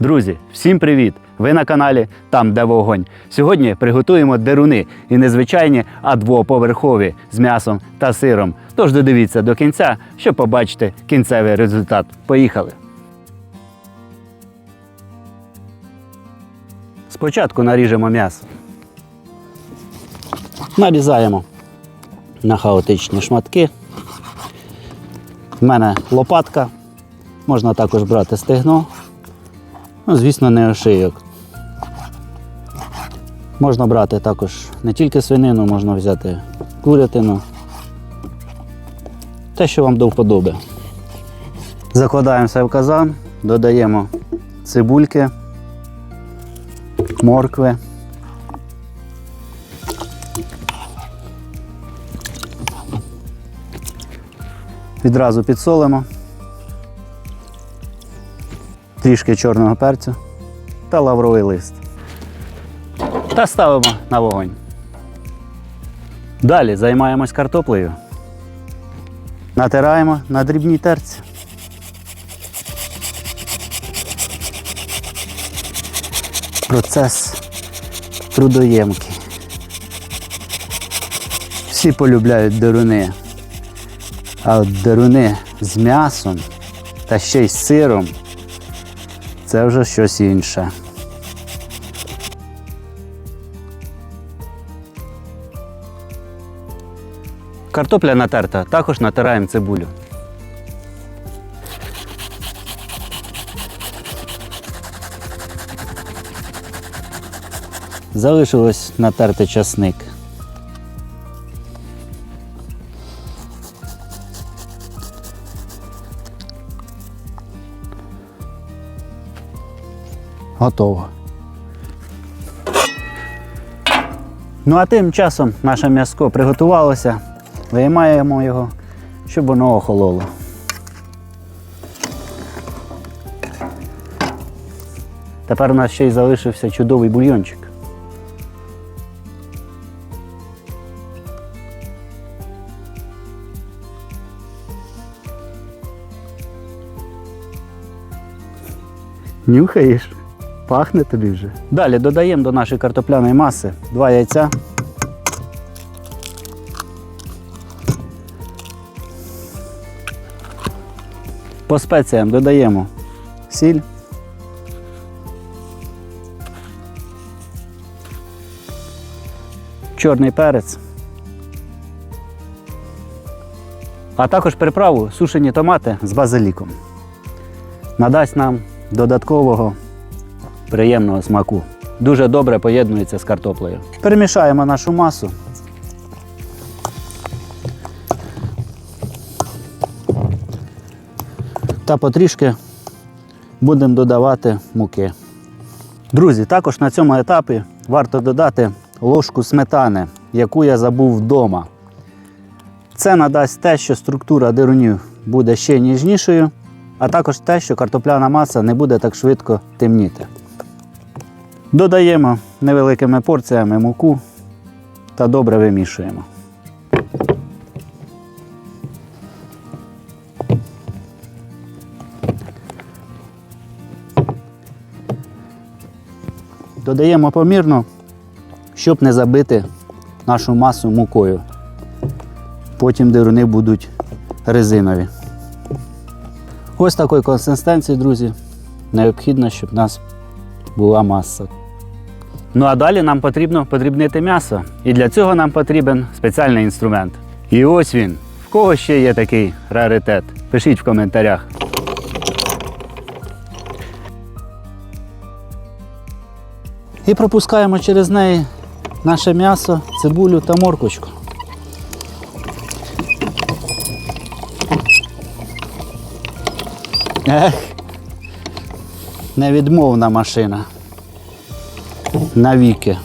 Друзі, всім привіт! Ви на каналі Там, де вогонь. Сьогодні приготуємо деруни і незвичайні, а двоповерхові з м'ясом та сиром. Тож додивіться до кінця, щоб побачити кінцевий результат. Поїхали! Спочатку наріжемо м'ясо. Нарізаємо на хаотичні шматки. У мене лопатка. Можна також брати стегно. Ну, звісно, не ошийок. Можна брати також не тільки свинину, можна взяти курятину. Те, що вам до вподоби. Закладаємо все в казан, додаємо цибульки, моркви. Відразу підсолимо. Трішки чорного перцю та лавровий лист. Та ставимо на вогонь. Далі займаємось картоплею. Натираємо на дрібній терці. Процес трудоємкий. Всі полюбляють деруни. А от деруни з м'ясом та ще й з сиром це вже щось інше. Картопля натерта, також натираємо цибулю. Залишилось натерти часник. Готово. Ну а тим часом наше м'яско приготувалося. Виймаємо його, щоб воно охололо. Тепер у нас ще й залишився чудовий бульйончик. Нюхаєш? Пахне тобі вже. Далі додаємо до нашої картопляної маси два яйця. По спеціям додаємо сіль. Чорний перець. А також приправу сушені томати з базиліком. Надасть нам додаткового приємного смаку. Дуже добре поєднується з картоплею. Перемішаємо нашу масу. Та потрішки будемо додавати муки. Друзі, також на цьому етапі варто додати ложку сметани, яку я забув вдома. Це надасть те, що структура дирунів буде ще ніжнішою, а також те, що картопляна маса не буде так швидко темніти. Додаємо невеликими порціями муку та добре вимішуємо. Додаємо помірно, щоб не забити нашу масу мукою. Потім дируни будуть резинові. Ось такої консистенції, друзі, необхідно, щоб нас була маса. Ну а далі нам потрібно подрібнити м'ясо. І для цього нам потрібен спеціальний інструмент. І ось він. В кого ще є такий раритет? Пишіть в коментарях. І пропускаємо через неї наше м'ясо, цибулю та моркочку. Ех, невідмовна машина. Навіки.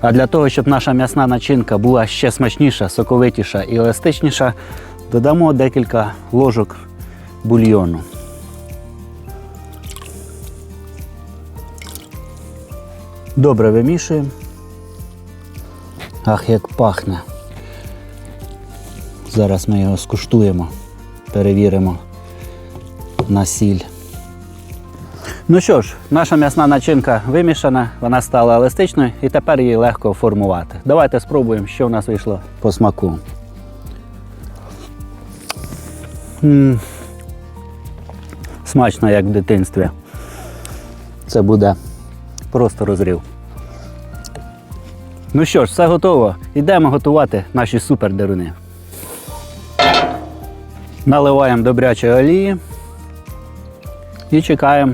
А для того, щоб наша м'ясна начинка була ще смачніша, соковитіша і еластичніша, додамо декілька ложок бульйону. Добре вимішуємо. Ах, як пахне. Зараз ми його скуштуємо, перевіримо на сіль. Ну що ж, наша м'ясна начинка вимішана, вона стала еластичною і тепер її легко формувати. Давайте спробуємо, що в нас вийшло по смаку. м Смачно, як в дитинстві. Це буде просто розрив. Ну що ж, все готово. Йдемо готувати наші супер деруни. Наливаємо добрячої олії і чекаємо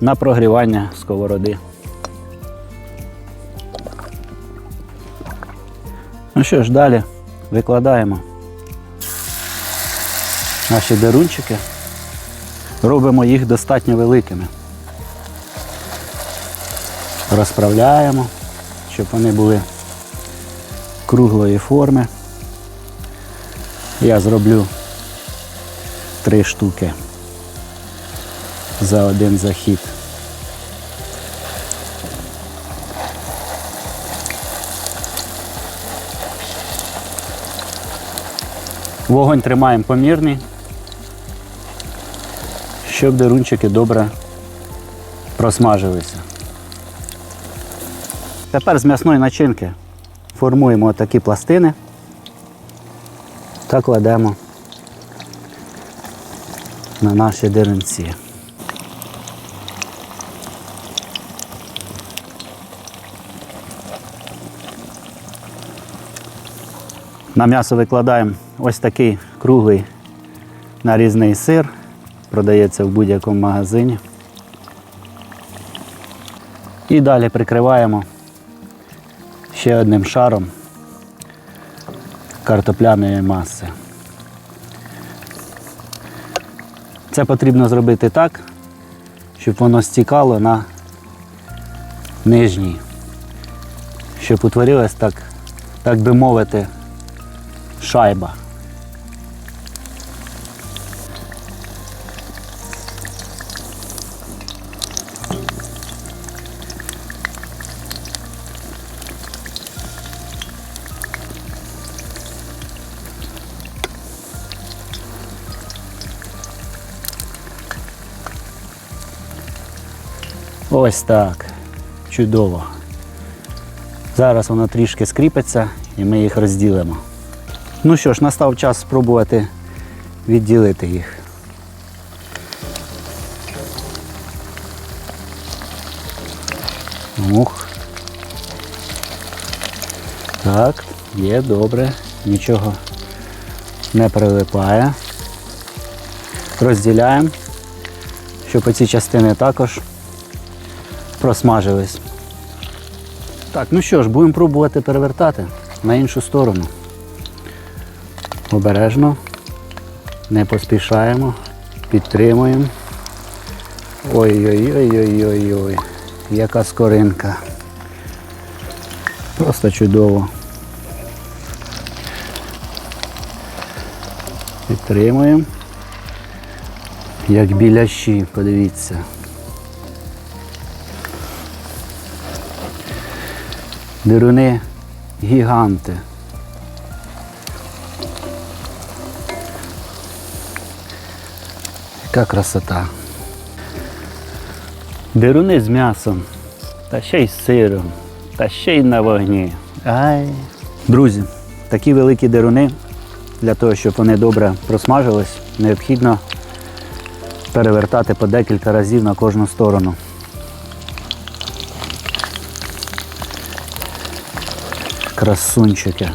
на прогрівання сковороди. Ну що ж, далі викладаємо наші дерунчики. Робимо їх достатньо великими. Розправляємо, щоб вони були круглої форми. Я зроблю три штуки за один захід. Вогонь тримаємо помірний, щоб дерунчики добре просмажилися. Тепер з м'ясної начинки формуємо такі пластини та кладемо на наші деренці. На м'ясо викладаємо ось такий круглий нарізний сир. Продається в будь-якому магазині. І далі прикриваємо ще одним шаром картопляної маси. Це потрібно зробити так, щоб воно стікало на нижній, щоб утворилась так, так би мовити, шайба. Ось так. Чудово. Зараз воно трішки скріпиться і ми їх розділимо. Ну що ж, настав час спробувати відділити їх. Ух. Так, є добре, нічого не прилипає. Розділяємо, щоб оці частини також просмажились. Так, ну що ж, будемо пробувати перевертати на іншу сторону. Обережно, не поспішаємо, підтримуємо. Ой-ой-ой-ой-ой-ой, яка скоринка. Просто чудово. Підтримуємо. Як білящі, подивіться. Дируни гіганти. Яка красота. Дируни з м'ясом, та ще й з сиром, та ще й на вогні. Ай. Друзі, такі великі дируни, для того, щоб вони добре просмажились, необхідно перевертати по декілька разів на кожну сторону. Красунчики.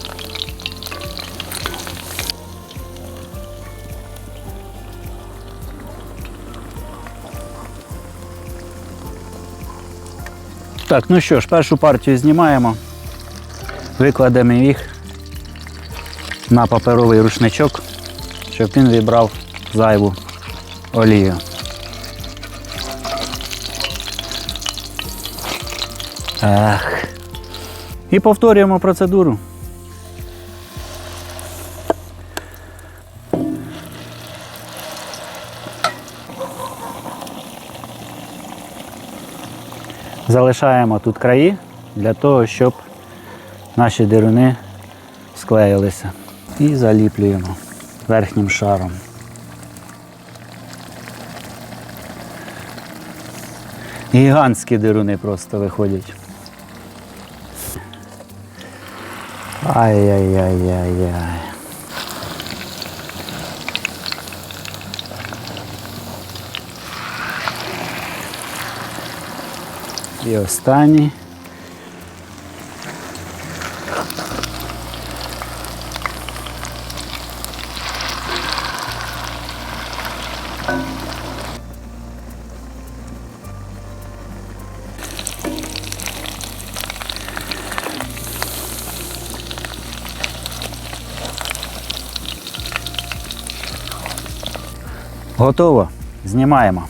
Так, ну що ж, першу партію знімаємо, викладемо їх на паперовий рушничок, щоб він вібрав зайву олію. Ах. І повторюємо процедуру. Залишаємо тут краї для того, щоб наші дируни склеїлися. І заліплюємо верхнім шаром. Гігантські дируни просто виходять. Ай-яй-яй-яй-яй. І останній. Готово. Знімаємо.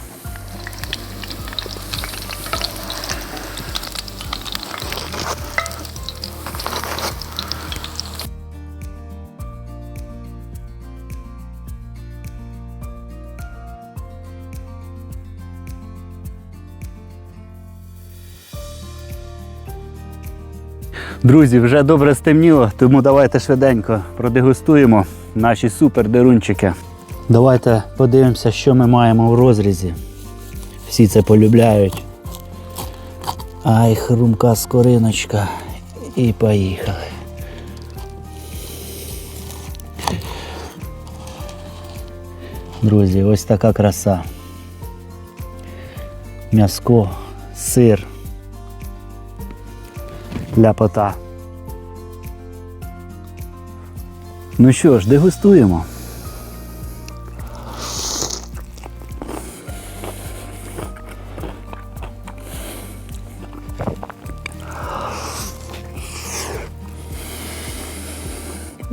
Друзі, вже добре стемніло, тому давайте швиденько продегустуємо наші супер дерунчики. Давайте подивимося, що ми маємо в розрізі. Всі це полюбляють. Ай, хрумка скориночка. І поїхали. Друзі, ось така краса. М'яско, сир, ляпота. Ну що ж, дегустуємо.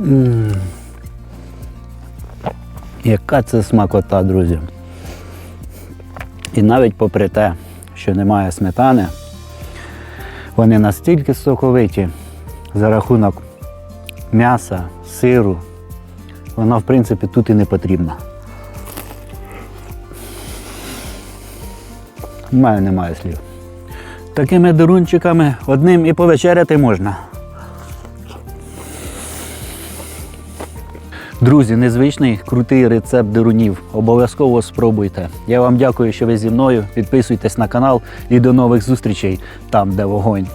М. Яка це смакота, друзі. І навіть попри те, що немає сметани, вони настільки соковиті за рахунок м'яса, сиру, вона, в принципі, тут і не потрібна. У мене немає слів. Такими дурунчиками одним і повечеряти можна. Друзі, незвичний крутий рецепт дирунів. Обов'язково спробуйте. Я вам дякую, що ви зі мною. Підписуйтесь на канал і до нових зустрічей там, де вогонь.